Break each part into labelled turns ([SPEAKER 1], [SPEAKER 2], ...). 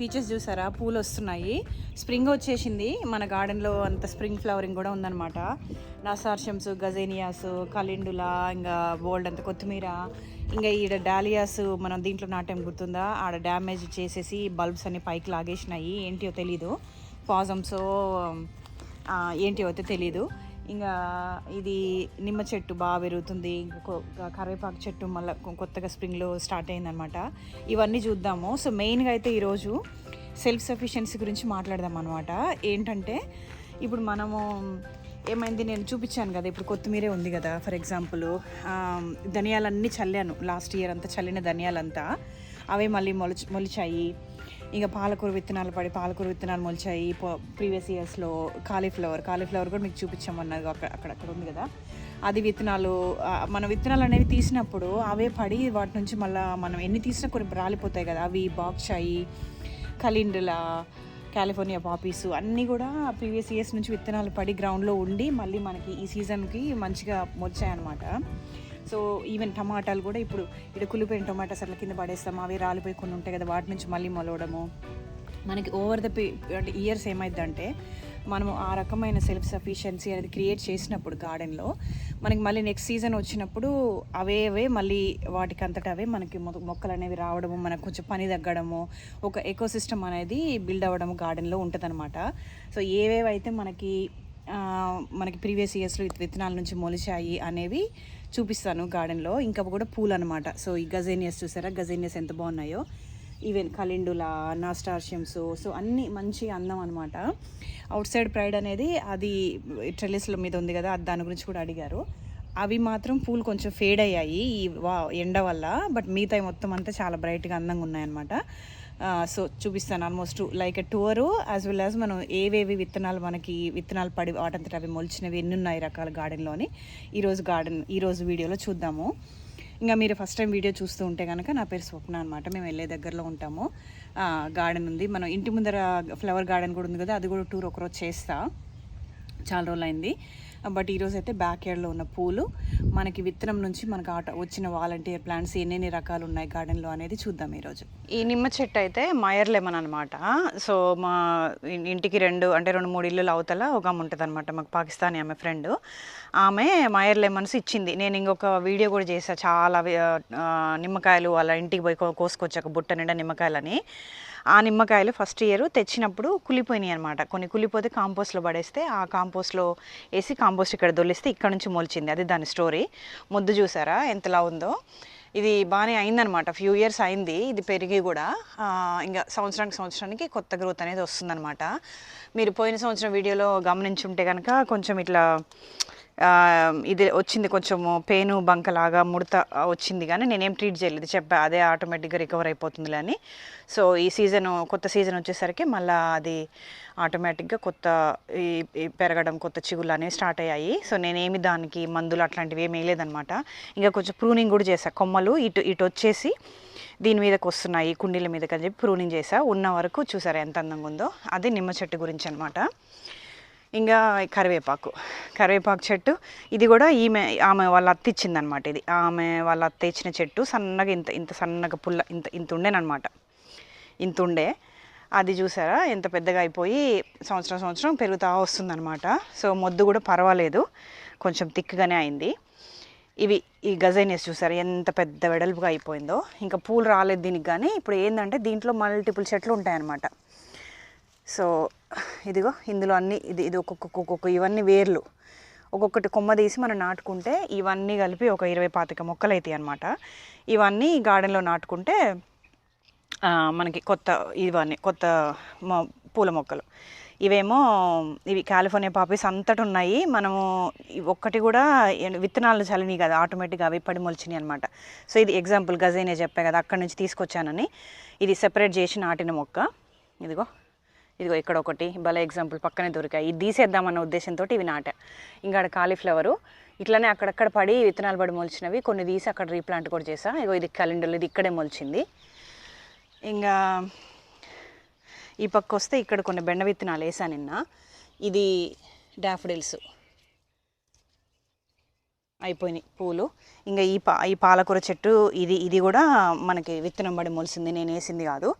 [SPEAKER 1] Peaches చూసారా? పూలు వస్తున్నాయి స్ప్రింగ్ వచ్చేసింది. మన గార్డెన్లో అంత స్ప్రింగ్ ఫ్లవరింగ్ కూడా ఉందన్నమాట. నాసార్షమ్స్ గజేనియాస్ కలిండులా ఇంకా బోల్డ్ అంత కొత్తిమీర ఇంకా ఈడ డాలియాస్ మనం దీంట్లో నాట్యం గుర్తుందా? ఆడ డ్యామేజ్ చేసేసి బల్బ్స్ అన్ని పైకి లాగేసినాయి. ఏంటియో తెలీదు. పాజమ్సో ఏంటియో అయితే తెలీదు. ఇంకా ఇది నిమ్మ చెట్టు బాగా పెరుగుతుంది ఇంకా కరివేపాకు చెట్టు మళ్ళీ కొత్తగా స్ప్రింగ్లో స్టార్ట్ అయిందనమాట ఇవన్నీ చూద్దాము. సో మెయిన్గా అయితే ఈరోజు సెల్ఫ్ సఫిషియన్సీ గురించి మాట్లాడదాం అనమాట ఏంటంటే ఇప్పుడు మనము ఏమైంది నేను చూపించాను కదా ఇప్పుడు కొత్తిమీరే ఉంది కదా ఫర్ ఎగ్జాంపుల్ ధనియాలన్నీ చల్లాను. లాస్ట్ ఇయర్ అంతా చల్లిన ధనియాలంతా అవే మళ్ళీ మొలచ మొలిచాయి. ఇంకా పాలకూర విత్తనాలు పడి పాలకూర విత్తనాలు మొలిచాయి. ప్రీవియస్ ఇయర్స్లో కాలీఫ్లవర్ కాలీఫ్లవర్ కూడా మీకు చూపించామన్నారు అక్కడ అక్కడక్కడ ఉంది కదా. అది విత్తనాలు మన విత్తనాలు అనేవి తీసినప్పుడు అవే పడి వాటి నుంచి మళ్ళీ మనం ఎన్ని తీసినా కొన్ని రాలిపోతాయి కదా. అవి బాక్షాయి కలిండులా కాలిఫోర్నియా పాపీస్ అన్నీ కూడా ప్రీవియస్ ఇయర్స్ నుంచి విత్తనాలు పడి గ్రౌండ్లో ఉండి మళ్ళీ మనకి ఈ సీజన్కి మంచిగా వచ్చాయన్నమాట సో ఈవెన్ టమాటాలు కూడా ఇప్పుడు ఇక్కడ కులిపోయిన టమాటాస్ అట్లా కింద పడేస్తాం. అవి రాలిపోయి కొన్ని ఉంటాయి కదా వాటి నుంచి మళ్ళీ మొలవడము. మనకి ఓవర్ ద అంటే ఇయర్స్ ఏమైందంటే మనము ఆ రకమైన సెల్ఫ్ సఫిషియన్సీ అనేది క్రియేట్ చేసినప్పుడు గార్డెన్లో మనకి మళ్ళీ నెక్స్ట్ సీజన్ వచ్చినప్పుడు అవే అవే మళ్ళీ వాటికి అంతటా అవే మనకి మొ- మొక్కలు అనేవి రావడము మనకు కొంచెం పని తగ్గడము ఒక ఎకోసిస్టమ్ అనేది బిల్డ్ అవ్వడము గార్డెన్లో ఉంటుందన్నమాట. సో ఏవేవైతే మనకి మనకి ప్రీవియస్ ఇయర్స్లో విత్తనాల నుంచి మొలిచాయి అనేవి చూపిస్తాను గార్డెన్లో. ఇంకా కూడా పూలు అనమాట సో ఈ గజేనియస్ చూసారా? గజేనియస్ ఎంత బాగున్నాయో. ఈవెన్ కలిండులా నాస్టార్షియమ్స్ సో అన్నీ మంచి అందం అనమాట అవుట్ సైడ్ ప్రైడ్ అనేది అది ట్రెలిస్ల మీద ఉంది కదా అది దాని గురించి కూడా అడిగారు. అవి మాత్రం పూలు కొంచెం ఫేడ్ అయ్యాయి ఈ వా ఎండ వల్ల. బట్ మిగతా మొత్తం అంతా చాలా బ్రైట్గా అందంగా ఉన్నాయన్నమాట. సో చూపిస్తాను almost like a tour as well as మనం ఏవేవి విత్తనాలు మనకి విత్తనాలు పడి వాటంతట అవి మొలిచినవి ఎన్ని ఉన్నాయి రకాల గార్డెన్లోని ఈరోజు గార్డెన్ ఈరోజు వీడియోలో చూద్దాము. ఇంకా మీరు ఫస్ట్ టైం వీడియో చూస్తూ ఉంటే కనుక నా పేరు స్వప్న అనమాట మేము వెళ్ళే దగ్గరలో ఉంటాము. గార్డెన్ ఉంది. మనం ఇంటి ముందర ఫ్లవర్ గార్డెన్ కూడా ఉంది కదా అది కూడా టూర్ ఒకరోజు చేస్తా. చాలా రోజులు అయింది బట్ ఈరోజు అయితే బ్యాక్ యార్డ్లో ఉన్న పూలు మనకి విత్తనం నుంచి మనకు ఆట వచ్చిన వాలంటీర్ ప్లాంట్స్ ఎన్నెన్ని రకాలు ఉన్నాయి గార్డెన్లో అనేది చూద్దాం ఈరోజు. ఈ నిమ్మ చెట్టు అయితే మయర్ లెమన్ అనమాట సో మా ఇంటికి రెండు అంటే రెండు మూడు ఇల్లులు అవతల ఒక ఆమె ఉంటుంది అనమాట మాకు పాకిస్తానీ ఆమె ఫ్రెండ్ ఆమె మయర్ లెమన్స్ ఇచ్చింది. నేను ఇంకొక వీడియో కూడా చేశాను చాలా నిమ్మకాయలు అలా ఇంటికి పోయి కోసుకొచ్చాక బుట్ట నిండా నిమ్మకాయలని. ఆ నిమ్మకాయలు ఫస్ట్ ఇయర్ తెచ్చినప్పుడు కులిపోయినాయి అనమాట కొన్ని కులిపోతే కాంపోస్ట్లో పడేస్తే ఆ కాంపోస్ట్లో వేసి కాంపోస్ట్ ఇక్కడ దొల్లిస్తే ఇక్కడ నుంచి మొలిచింది. అది దాని స్టోరీ ముద్దు చూసారా? ఎంతలా ఉందో. ఇది బాగానే అయిందనమాట ఫ్యూ ఇయర్స్ అయింది. ఇది పెరిగి కూడా ఇంకా సంవత్సరానికి సంవత్సరానికి కొత్త గ్రోత్ అనేది వస్తుందన్నమాట. మీరు పోయిన సంవత్సరం వీడియోలో గమనించుంటే కనుక కొంచెం ఇట్లా ఇది వచ్చింది కొంచెం పెయిన్ బంకలాగా ముడత వచ్చింది కానీ నేనేం ట్రీట్ చేయలేదు. చెప్పా అదే ఆటోమేటిక్గా రికవర్ అయిపోతుందిలే అని. సో ఈ సీజన్ కొత్త సీజన్ వచ్చేసరికి మళ్ళీ అది ఆటోమేటిక్గా కొత్త ఈ పెరగడం కొత్త చిగుళ్ళు అనేవి స్టార్ట్ అయ్యాయి. సో నేనేమి దానికి మందులు అట్లాంటివి ఏమి వేయలేదనమాట ఇంకా కొంచెం ప్రూనింగ్ కూడా చేసా కొమ్మలు ఇటు ఇటు వచ్చేసి దీని మీదకి వస్తున్నాయి కుండీల మీదకి అని చెప్పి ప్రూనింగ్ చేసా ఉన్న వరకు చూసారా ఎంత అందంగా ఉందో? అది నిమ్మ చెట్టు గురించి అనమాట ఇంకా కరివేపాకు కరివేపాకు చెట్టు. ఇది కూడా ఈమె ఆమె వాళ్ళ అత్త ఇచ్చిందనమాట ఇది. ఆమె వాళ్ళ అత్త ఇచ్చిన చెట్టు సన్నగా ఇంత ఇంత సన్నగా పుల్ల ఇంత ఇంత ఉండేనమాట ఇంత ఉండే. అది చూసారా? ఎంత పెద్దగా అయిపోయి సంవత్సరం సంవత్సరం పెరుగుతూ వస్తుందన్నమాట. సో మొద్దు కూడా పర్వాలేదు. కొంచెం తిక్కుగానే అయింది. ఇవి ఈ గజైనియస్ చూసారు? ఎంత పెద్ద వెడల్పుగా అయిపోయిందో. ఇంకా పూలు రాలేదు దీనికి కానీ ఇప్పుడు ఏంటంటే దీంట్లో మల్టిపుల్ చెట్లు ఉంటాయన్నమాట. సో ఇదిగో ఇందులో అన్ని ఇది ఇది ఒక్కొక్క ఒక్కొక్క ఇవన్నీ వేర్లు. ఒక్కొక్కటి కొమ్మ తీసి మనం నాటుకుంటే ఇవన్నీ కలిపి ఒక ఇరవై పాతిక మొక్కలు అవుతాయి అనమాట ఇవన్నీ గార్డెన్లో నాటుకుంటే మనకి కొత్త ఇవన్నీ కొత్త మొ- పూల మొక్కలు. ఇవేమో ఇవి కాలిఫోర్నియా పాపీస్ అంతటి ఉన్నాయి. మనము ఒక్కటి కూడా విత్తనాలు చల్లినాయి కదా ఆటోమేటిక్గా అవి పడి మొలిచినాయి అనమాట సో ఇది ఎగ్జాంపుల్ గజైనే చెప్పా కదా అక్కడి నుంచి తీసుకొచ్చానని. ఇది సెపరేట్ చేసి నాటిన మొక్క. ఇదిగో ఇదిగో ఇక్కడ ఒకటి. భలే ఎగ్జాంపుల్ పక్కనే దొరికాయి. ఇది తీసేద్దామన్న ఉద్దేశంతో ఇవి నాటా. ఇంకా కాలీఫ్లవరు ఇట్లానే అక్కడక్కడ పడి విత్తనాలు పడి మొలిచినవి. కొన్ని తీసి అక్కడ రీప్లాంట్ కూడా చేసా ఇగో ఇది క్యాలెండర్లు ఇది ఇక్కడే మొలిచింది. ఇంకా ఈ పక్క వస్తే ఇక్కడ కొన్ని బెండ విత్తనాలు వేసాను నిన్న. ఇది డాఫిడిల్స్. అయిపోయినాయి పూలు. ఇంకా ఈ పా ఈ పాలకూర చెట్టు ఇది ఇది కూడా మనకి విత్తనం పడి మొలిసింది. నేను వేసింది కాదు.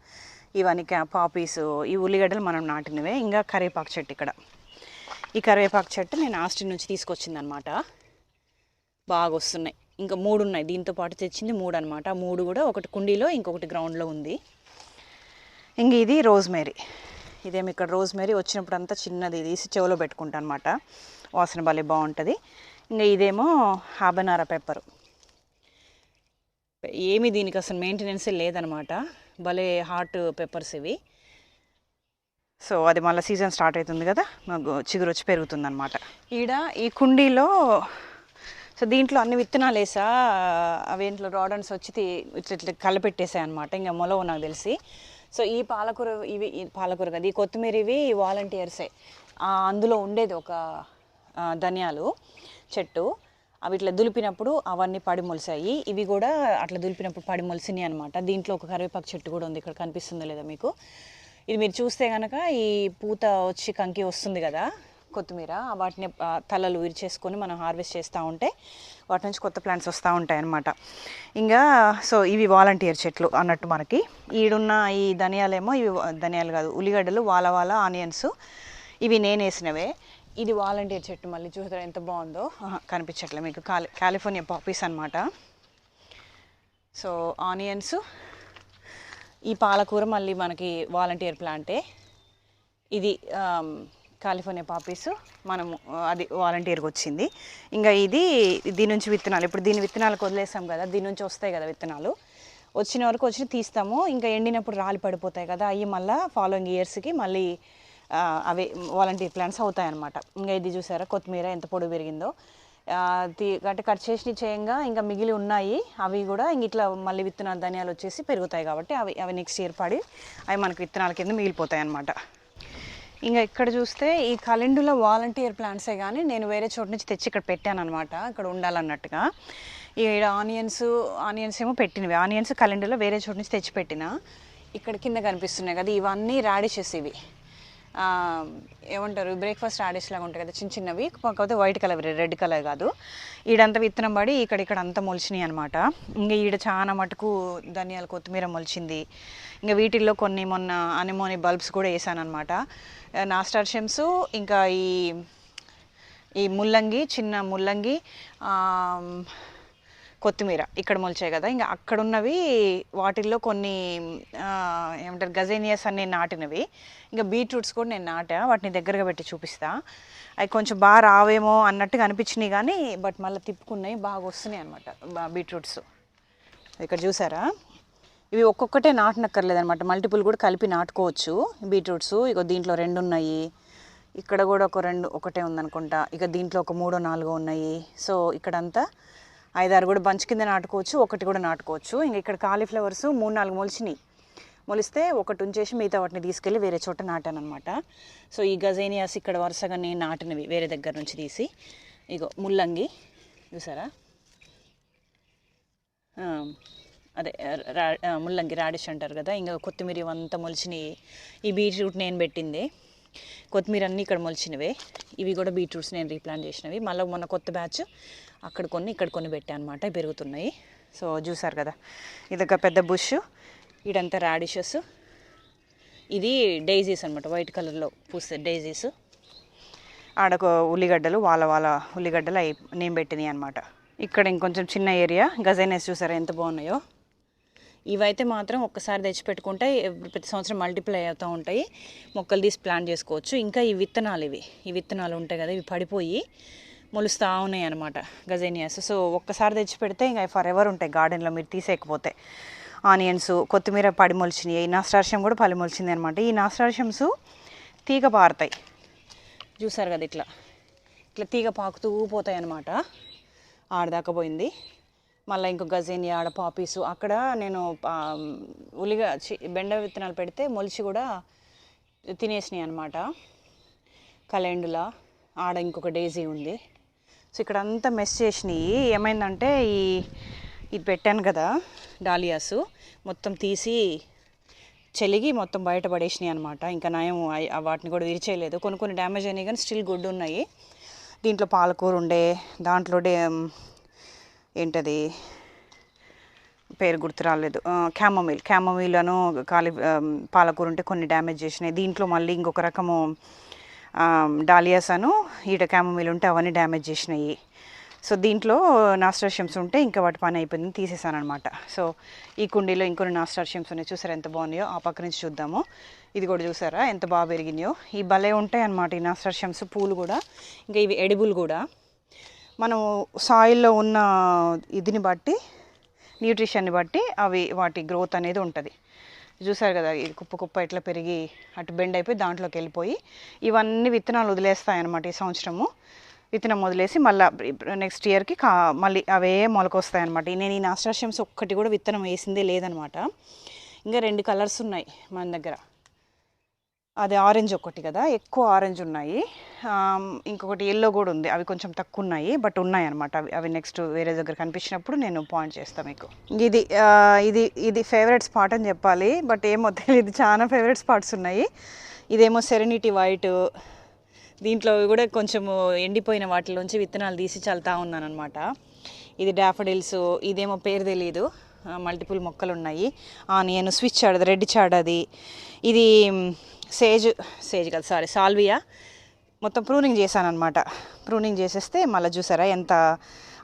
[SPEAKER 1] ఇవన్నీ క్యా పాపీస్ ఈ ఉల్లిగడ్డలు మనం నాటినవే. ఇంకా కరివేపాకు చెట్టు ఇక్కడ. ఈ కరివేపాకు చెట్టు నేను ఆస్టిన్ నుంచి తీసుకొచ్చిందనమాట. బాగా వస్తున్నాయి ఇంకా మూడు ఉన్నాయి దీంతో పాటు తెచ్చింది మూడు అనమాట మూడు కూడా ఒకటి కుండీలో ఇంకొకటి గ్రౌండ్లో ఉంది. ఇంక ఇది రోజ్మేరీ. ఇదేమి ఇక్కడ రోజ్మేరీ? వచ్చినప్పుడు అంతా చిన్నది తీసి చెవులో పెట్టుకుంటా అనమాట వాసన భలే బాగుంటుంది. ఇంకా ఇదేమో హాబనారా పెప్పరు. ఏమి దీనికి అసలు మెయింటెనెన్సే లేదనమాట. భలే హాట్ పెప్పర్స్ ఇవి. సో అది మళ్ళీ సీజన్ స్టార్ట్ అవుతుంది కదా మాకు చిగురు వచ్చి పెరుగుతుంది అనమాట ఈడ ఈ కుండీలో సో దీంట్లో అన్ని విత్తనాలు వేసా అవి ఇంట్లో రాడన్స్ వచ్చి ఇట్లా ఇట్లా కలపెట్టేసాయి అనమాట ఇంకా మొలవు నాకు తెలిసి. సో ఈ పాలకూర ఇవి పాలకూర కదా ఈ కొత్తిమీర ఇవి వాలంటీర్సే. అందులో ఉండేది ఒక ధనియాలు చెట్టు. అవి ఇట్లా దులిపినప్పుడు అవన్నీ పడి మొలిసాయి ఇవి కూడా అట్లా దులిపినప్పుడు పడి మొలిసినాయి అనమాట దీంట్లో ఒక కరివేపాకు చెట్టు కూడా ఉంది. ఇక్కడ కనిపిస్తుందో లేదా మీకు. ఇది మీరు చూస్తే కనుక ఈ పూత వచ్చి కంకి వస్తుంది కదా కొత్తిమీర వాటిని తలలు విరిచేసుకొని మనం హార్వెస్ట్ చేస్తూ ఉంటే వాటి నుంచి కొత్త ప్లాంట్స్ వస్తూ ఉంటాయి అన్నమాట. ఇంకా సో ఇవి వాలంటీర్ చెట్లు అన్నట్టు మనకి. ఈడున్న ఈ ధనియాలేమో ఇవి ధనియాలు కాదు ఉల్లిగడ్డలు వాల వాల ఆనియన్స్. ఇవి నేను వేసినవే ఇది వాలంటీర్ చెట్టు మళ్ళీ చూసారా ఎంత బాగుందో. ఆహా, కనిపించట్లే మీకు. కాలి కాలిఫోర్నియా పాపీస్ అనమాట సో ఆనియన్స్. ఈ పాలకూర మళ్ళీ మనకి వాలంటీర్ ప్లాంటే. ఇది కాలిఫోర్నియా పాపీస్. మనము అది వాలంటీర్గా వచ్చింది. ఇంకా ఇది దీని నుంచి విత్తనాలు. ఇప్పుడు దీని విత్తనాలకు వదిలేసాం కదా దీని నుంచి వస్తాయి కదా విత్తనాలు. వచ్చిన వరకు వచ్చి తీస్తాము. ఇంకా ఎండినప్పుడు రాలి పడిపోతాయి కదా అవి మళ్ళీ ఫాలోయింగ్ ఇయర్స్కి మళ్ళీ అవి వాలంటీర్ ప్లాంట్స్ అవుతాయన్నమాట. ఇంకా ఇది చూసారా? కొత్తిమీర ఎంత పొడి పెరిగిందో. అంటే కట్ చేసి చేయంగా ఇంకా మిగిలి ఉన్నాయి. అవి కూడా ఇంక ఇట్లా మళ్ళీ విత్తనాలు ధనియాలు వచ్చేసి పెరుగుతాయి కాబట్టి అవి అవి నెక్స్ట్ ఇయర్ పడి అవి మనకి విత్తనాల కింద మిగిలిపోతాయి అన్నమాట. ఇంకా ఇక్కడ చూస్తే ఈ కలెండులో వాలంటీర్ ప్లాంట్సే కానీ నేను వేరే చోటు నుంచి తెచ్చి ఇక్కడ పెట్టాను అనమాట ఇక్కడ ఉండాలన్నట్టుగా. ఈడ ఆనియన్స్ ఆనియన్స్ ఏమో పెట్టినవి. ఆనియన్స్ కలెండులో వేరే చోటు నుంచి తెచ్చి పెట్టిన. ఇక్కడ కింద కనిపిస్తున్నాయి కదా ఇవన్నీ రాడిషెస్ ఇవి. ఏమంటారు బ్రేక్ఫాస్ట్ రాడిష్ లాగా ఉంటాయి కదా చిన్న చిన్నవి. కాకపోతే వైట్ కలర్ రెడ్ కలర్ కాదు. ఈడంతా విత్తనం పడి ఇక్కడ ఇక్కడ అంతా మొలిచినాయి అనమాట ఇంకా ఈడ చాలా మటుకు ధనియాలు కొత్తిమీర మొలిచింది. ఇంకా వీటిల్లో కొన్ని మొన్న అనిమోని బల్బ్స్ కూడా వేసాను అనమాట నాస్టార్షియమ్స్ ఇంకా ఈ ఈ ముల్లంగి చిన్న ముల్లంగి కొత్తిమీర ఇక్కడ మొలిచాయి కదా ఇంకా అక్కడ ఉన్నవి వాటిల్లో కొన్ని ఏమంటారు గజేనియస్ అన్ని నాటినవి. ఇంకా బీట్రూట్స్ కూడా నేను నాటా వాటిని దగ్గరగా పెట్టి చూపిస్తా. అవి కొంచెం బాగా రావేమో అన్నట్టుగా అనిపించినాయి కానీ బట్ మళ్ళీ తిప్పుకున్నాయి బాగా వస్తున్నాయి అనమాట బీట్రూట్స్. ఇక్కడ చూసారా? ఇవి ఒక్కొక్కటే నాటనక్కర్లేదు అనమాట మల్టిపుల్ కూడా కలిపి నాటుకోవచ్చు బీట్రూట్స్. ఇక దీంట్లో రెండు ఉన్నాయి ఇక్కడ కూడా ఒక రెండు ఒకటే ఉందనుకుంటా. ఇక దీంట్లో ఒక మూడో నాలుగో ఉన్నాయి. సో ఇక్కడంతా ఐదారు కూడా బంచ్ కింద నాటుకోవచ్చు ఒకటి కూడా నాటుకోవచ్చు. ఇంకా ఇక్కడ కాలీఫ్లవర్స్ మూడు నాలుగు మొలిచినాయి. మొలిస్తే ఒకటి ఉంచేసి మిగతా వాటిని తీసుకెళ్ళి వేరే చోట నాటాను అనమాట సో ఈ గజేనియాస్ ఇక్కడ వరుసగా నేను నాటినవి వేరే దగ్గర నుంచి తీసి. ఇగో ముల్లంగి చూసారా? అదే రా ముల్లంగి రాడిష్ అంటారు కదా ఇంకా కొత్తిమీర అంతా మొలిచినవి ఈ బీట్రూట్ నేను పెట్టింది. కొత్తిమీర అన్నీ ఇక్కడ మొలిచినవే. ఇవి కూడా బీట్రూట్స్ నేను రీప్లాంట్ చేసినవి. మళ్ళీ మొన్న కొత్త బ్యాచ్ అక్కడ కొన్ని ఇక్కడ కొన్ని పెట్టాను అనమాట పెరుగుతున్నాయి. సో చూసారు కదా. ఇది ఒక పెద్ద బుష్. ఇడంతా రాడిషెస్. ఇది డైజీస్ అనమాట వైట్ కలర్లో పూస్తే డైజీస్. ఆడొక ఉల్లిగడ్డలు వాళ్ళ వాళ్ళ ఉల్లిగడ్డలు అయి నేను పెట్టినాయి అనమాట ఇక్కడ ఇంకొంచెం చిన్న ఏరియా. గజైనెస్ చూసారా ఎంత బాగున్నాయో? ఇవైతే మాత్రం ఒక్కసారి తెచ్చి పెట్టుకుంటే ప్రతి సంవత్సరం మల్టిప్లై అవుతూ ఉంటాయి. మొక్కలు తీసి ప్లాన్ చేసుకోవచ్చు. ఇంకా ఈ విత్తనాలు ఇవి. ఈ విత్తనాలు ఉంటాయి కదా ఇవి పడిపోయి మొలుస్తూ ఉన్నాయి అనమాట గజేనియాస్. సో ఒక్కసారి తెచ్చి పెడితే ఇంకా ఫర్ ఎవర్ ఉంటాయి. గార్డెన్లో మీరు తీసేయకపోతే. ఆనియన్స్ కొత్తిమీర పడి మొలిచినాయి. ఈ నాస్టార్షియం కూడా పడి మొలిచింది అనమాట ఈ నాస్టార్షియమ్స్ తీగ పారుతాయి. చూసారు కదా ఇట్లా. ఇట్లా తీగ పాకుతూ పోతాయి అనమాట ఆడదాకా పోయింది. మళ్ళీ ఇంకో గజేని ఆడ పాపీసు అక్కడ నేను ఉలిగా చి- బెండ విత్తనాలు పెడితే మొలిచి కూడా తినేసినాయి అనమాట కలెండులా ఆడ ఇంకొక డేజీ ఉంది. సో ఇక్కడ అంతా మెస్ చేసినాయి. ఏమైందంటే ఈ ఇది పెట్టాను కదా డాలియాస్. మొత్తం తీసి చెలిగి మొత్తం బయటపడేసినాయి అనమాట ఇంకా నయం వాటిని కూడా విరిచేయలేదు. కొన్ని కొన్ని డ్యామేజ్ అయినాయి కానీ స్టిల్ గుడ్ ఉన్నాయి. దీంట్లో పాలకూర ఉండే దాంట్లో డే ఏంటది? పేరు గుర్తు రాలేదు. క్యామోమిల్ క్యామోమిల్ అను కాలి పాలకూర ఉంటే కొన్ని డ్యామేజ్ చేసినాయి. దీంట్లో మళ్ళీ ఇంకొక రకము డాలియాస్ అను ఈట క్యామోమిల్ ఉంటే అవన్నీ డ్యామేజ్ చేసినాయి. సో దీంట్లో నాస్టార్షియమ్స్ ఉంటే ఇంకా వాటి పని అయిపోయింది తీసేసాను అనమాట సో ఈ కుండీలో ఇంకొన్ని నాస్టార్షియమ్స్ ఉన్నాయి. చూసారా ఎంత బాగున్నాయో? ఆ పక్క నుంచి చూద్దాము. ఇది కూడా చూసారా? ఎంత బాగా పెరిగినాయో ఈ భలే ఉంటాయి అన్నమాట ఈ నాస్టార్షియమ్స్ పూలు కూడా. ఇంకా ఇవి ఎడిబుల్ కూడా. మనం సాయిల్లో ఉన్న ఇదిని బట్టి న్యూట్రిషన్ని బట్టి అవి వాటి గ్రోత్ అనేది ఉంటుంది. చూసారు కదా ఇది కుప్ప కుప్ప ఇట్లా పెరిగి అటు బెండ్ అయిపోయి దాంట్లోకి వెళ్ళిపోయి ఇవన్నీ విత్తనాలు వదిలేస్తాయన్నమాట ఈ సంవత్సరము. విత్తనం వదిలేసి మళ్ళీ నెక్స్ట్ ఇయర్కి కా మళ్ళీ అవే మొలకొస్తాయి అనమాట నేను ఈ నాస్టాషియమ్స్ ఒక్కటి కూడా విత్తనం వేసిందే లేదనమాట ఇంకా రెండు కలర్స్ ఉన్నాయి మన దగ్గర. అది ఆరెంజ్ ఒకటి కదా ఎక్కువ ఆరెంజ్ ఉన్నాయి. ఇంకొకటి ఎల్లో కూడా ఉంది. అవి కొంచెం తక్కువ ఉన్నాయి బట్ ఉన్నాయి అనమాట అవి అవి నెక్స్ట్ వేరే దగ్గర కనిపించినప్పుడు నేను పాయింట్ చేస్తాను మీకు. ఇది ఇది ఇది ఫేవరెట్ స్పాట్ అని చెప్పాలి బట్ ఏమో తెలియదు చాలా ఫేవరెట్ స్పాట్స్ ఉన్నాయి. ఇదేమో సెరెనిటీ వైట్ దీంట్లో కూడా కొంచెము ఎండిపోయిన వాటిలోంచి విత్తనాలు తీసి చల్తా ఉన్నాను అనమాట ఇది డాఫడిల్స్ ఇదేమో పేరు తెలియదు మల్టిపుల్ మొక్కలు ఉన్నాయి ఆనియన్ స్విచ్ ఆడది రెడ్ చాడది ఇది సేజ్ సేజ్ కదా సారీ సాల్వియా. మొత్తం ప్రూనింగ్ చేశాను అనమాట ప్రూనింగ్ చేసేస్తే మళ్ళీ చూసారా ఎంత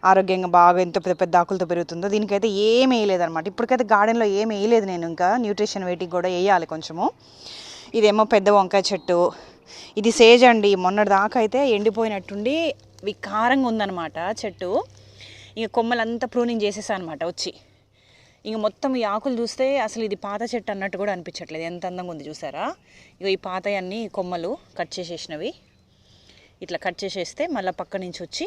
[SPEAKER 1] ఆరోగ్యంగా బాగా ఎంత పెద్ద పెద్ద ఆకులతో పెరుగుతుందో. దీనికైతే ఏం వేయలేదనమాట ఇప్పటికైతే గార్డెన్లో ఏం వేయలేదు నేను ఇంకా. న్యూట్రిషన్ వెయిటింగ్ కూడా వేయాలి కొంచెము. ఇదేమో పెద్ద వంకాయ చెట్టు. ఇది సేజ్ అండి. మొన్నటి దాకా అయితే ఎండిపోయినట్టుండి వికారంగా ఉందన్నమాట చెట్టు. ఇక కొమ్మలంతా ప్రూనింగ్ చేసేసా అనమాట వచ్చి. ఇంక మొత్తం ఈ ఆకులు చూస్తే అసలు ఇది పాత చెట్టు అన్నట్టు కూడా అనిపించట్లేదు. ఎంత అందంగా ఉంది చూసారా? ఇక ఈ పాత అన్ని కొమ్మలు కట్ చేసేసినవి. ఇట్లా కట్ చేసేస్తే మళ్ళీ పక్క నుంచి వచ్చి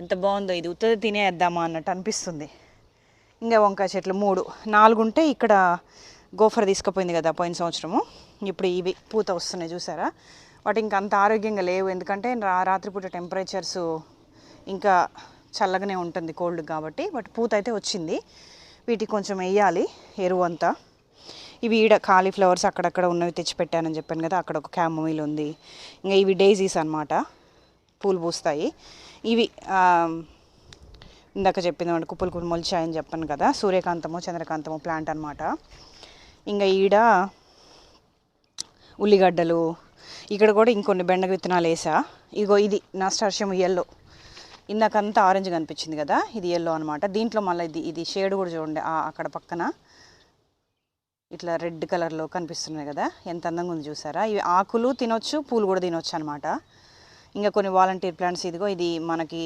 [SPEAKER 1] ఎంత బాగుందో ఇది ఉత్తది తినేద్దామా అన్నట్టు అనిపిస్తుంది. ఇంకా వంకాయ చెట్లు మూడు. నాలుగు ఉంటే ఇక్కడ గోఫర్ తీసుకుపోయింది కదా పోయిన సంవత్సరము. ఇప్పుడు ఇవి పూత వస్తున్నాయి చూసారా? వాటి ఇంకా అంత ఆరోగ్యంగా లేవు. ఎందుకంటే రాత్రిపూట టెంపరేచర్స్ ఇంకా చల్లగానే ఉంటుంది కోల్డ్ కాబట్టి. బట్ పూత అయితే వచ్చింది. వీటికి కొంచెం వేయాలి ఎరువు అంతా. ఇవి ఈడ కాలీఫ్లవర్స్ అక్కడక్కడ ఉన్నవి తెచ్చిపెట్టానని చెప్పాను కదా అక్కడ ఒక క్యామోమిల్ ఉంది. ఇంకా ఇవి డైజీస్ అన్నమాట పూలు పూస్తాయి. ఇవి ఇందాక చెప్పింది అంటే కుప్పలు కుప్పలు మొలిచాయని చెప్పాను కదా సూర్యకాంతము చంద్రకాంతము ప్లాంట్ అనమాట ఇంకా ఈడ ఉల్లిగడ్డలు ఇక్కడ కూడా ఇంకొన్ని బెండ విత్తనాలు వేసా. ఇగో ఇది నాస్టార్షియం ఎల్లో ఇందాకంతా ఆరెంజ్ కనిపించింది కదా? ఇది ఎల్లో అనమాట దీంట్లో మళ్ళీ ఇది ఇది షేడ్ కూడా చూడండి. అక్కడ పక్కన. ఇట్లా రెడ్ కలర్లో కనిపిస్తున్నాయి కదా? ఎంత అందంగా ఉంది చూసారా? ఇవి ఆకులు తినొచ్చు పూలు కూడా తినొచ్చు అనమాట ఇంకా కొన్ని వాలంటీర్ ప్లాంట్స్ ఇదిగో ఇది మనకి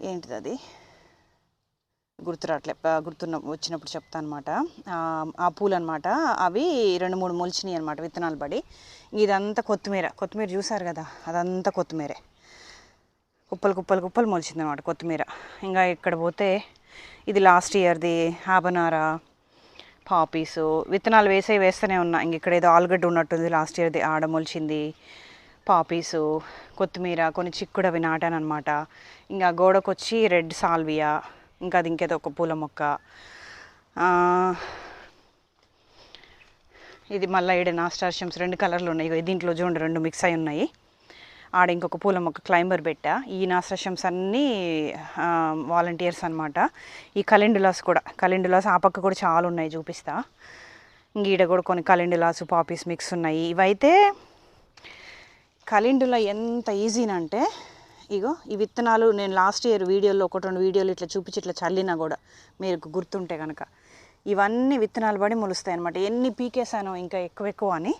[SPEAKER 1] ఏంటిది అది? గుర్తురాట్లే గుర్తున్న వచ్చినప్పుడు చెప్తా అనమాట ఆ పూలు అనమాట అవి రెండు మూడు మొలిచినాయి అనమాట విత్తనాలు పడి ఇదంతా కొత్తిమీర. కొత్తిమీర చూసారు కదా? అదంతా కొత్తిమీరే. కుప్పలు కుప్పలు కుప్పలు మొలిచింది అనమాట కొత్తిమీర. ఇంకా ఇక్కడ పోతే ఇది లాస్ట్ ఇయర్ది హాబనారా పాపీసు విత్తనాలు వేసే వేస్తూనే ఉన్నా. ఇంక ఇక్కడ ఏదో ఆలుగడ్డ ఉన్నట్టుంది లాస్ట్ ఇయర్ది ఆడ మొలిచింది పాపీసు కొత్తిమీర కొన్ని చిక్కుడు అవి నాటాను అనమాట ఇంకా గోడకు వచ్చి రెడ్ సాల్వియా ఇంకా అది ఇంకేదో ఒక పూల మొక్క. ఇది మళ్ళీ ఈడ నాస్టార్షియమ్స్ రెండు కలర్లు ఉన్నాయి. దీంట్లో చూడండి రెండు మిక్స్ అయి ఉన్నాయి. ఆడ ఇంకొక పూల మొక్క క్లైంబర్ పెట్టా. ఈ సెషన్స్ అన్నీ వాలంటీర్స్ అనమాట ఈ కలెండులాస్ కూడా కలిండులాస్ ఆ పక్క కూడా చాలా ఉన్నాయి చూపిస్తా. ఇంక ఈడ కూడా కొన్ని కలెండులాస్ పాపీస్ మిక్స్ ఉన్నాయి. ఇవైతే కలిండులా ఎంత ఈజీనంటే ఇగో ఈ విత్తనాలు నేను లాస్ట్ ఇయర్ వీడియోలో ఒకటి రెండు వీడియోలు ఇట్లా చూపించి ఇట్లా చల్లినా కూడా మీరు గుర్తుంటే కనుక ఇవన్నీ విత్తనాలు పడి మొలుస్తాయి అనమాట ఎన్ని పీకేసానో ఇంకా ఎక్కువ ఎక్కువ అని.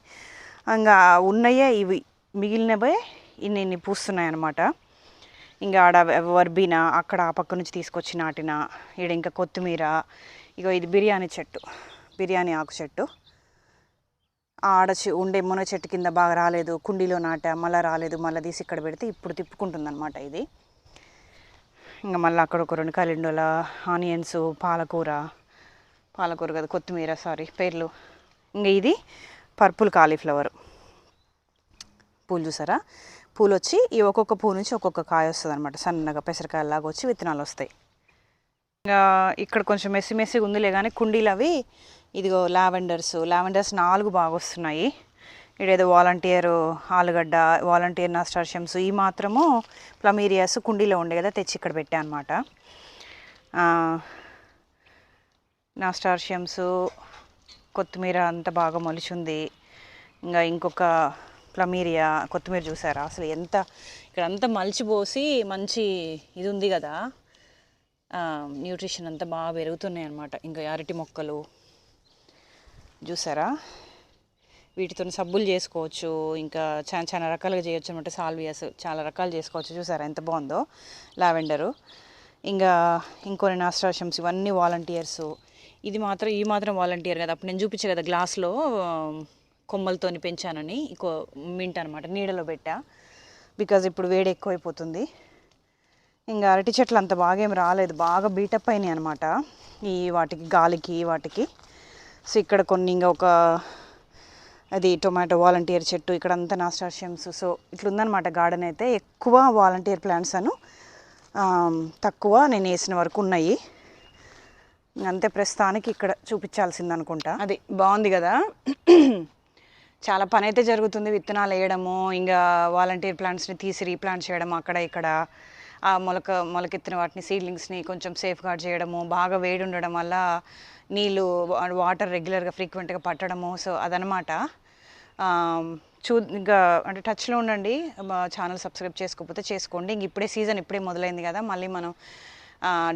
[SPEAKER 1] ఇంకా ఉన్నాయే ఇవి. మిగిలినవే ఇన్ని ఇన్ని పూస్తున్నాయి అనమాట ఇంకా ఆడ వర్బీనా అక్కడ ఆ పక్క నుంచి తీసుకొచ్చి నాటిన ఈడ ఇంకా కొత్తిమీర ఇగో ఇది బిర్యానీ చెట్టు బిర్యానీ ఆకు చెట్టు. ఆడ చె- ఉండే మున చెట్టు కింద బాగా రాలేదు కుండీలో నాటా మళ్ళీ రాలేదు మళ్ళీ తీసి ఇక్కడ పెడితే ఇప్పుడు తిప్పుకుంటుంది అనమాట ఇది. ఇంకా మళ్ళీ అక్కడ ఒక రెండు కలిండోల ఆనియన్స్ పాలకూర పాలకూర కదా కొత్తిమీర సారీ పేర్లు. ఇంకా ఇది పర్పుల్ కాలీఫ్లవర్. పూలు చూసారా? పూలు వచ్చి ఈ ఒక్కొక్క పువ్వు నుంచి ఒక్కొక్క కాయ వస్తుంది అనమాట సన్నగా పెసరకాయలాగా వచ్చి విత్తనాలు వస్తాయి. ఇంకా ఇక్కడ కొంచెం మెస్సి మెస్సిగా ఉందిలే కానీ కుండీలు అవి ఇదిగో లావెండర్స్. లావెండర్స్ నాలుగు బాగా వస్తున్నాయి. ఇడేదో వాలంటీర్ ఆలుగడ్డ వాలంటీర్ నాస్టార్షియమ్స్ ఈ మాత్రము ప్లమీరియాస్ కుండీలో ఉండే కదా తెచ్చి ఇక్కడ పెట్టా అనమాట నాస్టార్షియమ్స్ కొత్తిమీర అంత బాగా మొలిచింది. ఇంకా ఇంకొక ప్లమీరియా కొత్తిమీర చూసారా? అసలు ఎంత ఇక్కడ అంతా మలిచిపోసి మంచి ఇది ఉంది కదా న్యూట్రిషన్ అంతా బాగా పెరుగుతున్నాయి అనమాట ఇంకా అరటి మొక్కలు చూసారా? వీటితో సబ్బులు చేసుకోవచ్చు ఇంకా చాలా చాలా రకాలుగా చేయొచ్చు అనమాట సాల్వియస్. చాలా రకాలు చేసుకోవచ్చు. చూసారా ఎంత బాగుందో? లావెండరు. ఇంకా ఇంకొన్ని నాస్ట్రాషమ్స్ ఇవన్నీ వాలంటీర్స్. ఇది మాత్రం ఈ మాత్రం వాలంటీర్ కదా. అప్పుడు నేను చూపించే కదా గ్లాస్లో. కొమ్మలతోని పెంచానని ఇంకో మింట్ అనమాట నీడలో పెట్టా. బికాజ్ ఇప్పుడు వేడి ఎక్కువైపోతుంది. ఇంకా అరటి చెట్లు అంత బాగా ఏం రాలేదు బాగా బీటప్ అయినాయి అనమాట ఈ వాటికి గాలికి వాటికి. సో ఇక్కడ కొన్ని ఇంకా ఒక అది టొమాటో వాలంటీర్ చెట్టు ఇక్కడ అంతా నాస్టాషియమ్స్ సో ఇట్లుందనమాట గార్డెన్ అయితే. ఎక్కువ వాలంటీర్ ప్లాంట్స్ అను తక్కువ నేను వేసిన వరకు ఉన్నాయి. అంతే ప్రస్తుతానికి ఇక్కడ చూపించాల్సింది అనుకుంటా అది బాగుంది కదా? చాలా పని అయితే జరుగుతుంది విత్తనాలు వేయడము ఇంకా వాలంటీర్ ప్లాంట్స్ని తీసి రీప్లాంట్ చేయడం అక్కడ ఇక్కడ. ఆ మొలక మొలకెత్తిన వాటిని సీడ్లింగ్స్ని కొంచెం సేఫ్ గార్డ్ చేయడము బాగా వేడి ఉండడం వల్ల నీళ్ళు వాటర్ రెగ్యులర్గా ఫ్రీక్వెంట్గా పట్టడము సో అదనమాట చూ ఇంకా అంటే టచ్లో ఉండండి ఛానల్ సబ్స్క్రైబ్ చేసుకోకపోతే చేసుకోండి. ఇంక ఇప్పుడే సీజన్ ఇప్పుడే మొదలైంది కదా మళ్ళీ మనం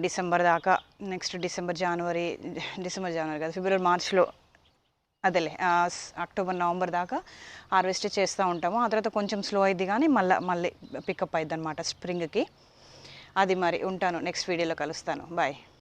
[SPEAKER 1] డిసెంబర్ దాకా నెక్స్ట్ డిసెంబర్ జనవరి డిసెంబర్ జనవరి కదా ఫిబ్రవరి మార్చ్లో అదేలే అక్టోబర్ నవంబర్ దాకా హార్వెస్ట్ చేస్తూ ఉంటాము. ఆ తర్వాత కొంచెం స్లో అయింది కానీ మళ్ళీ మళ్ళీ పికప్ అయింది అనమాట స్ప్రింగ్కి. అది మరి ఉంటాను నెక్స్ట్ వీడియోలో కలుస్తాను. బాయ్.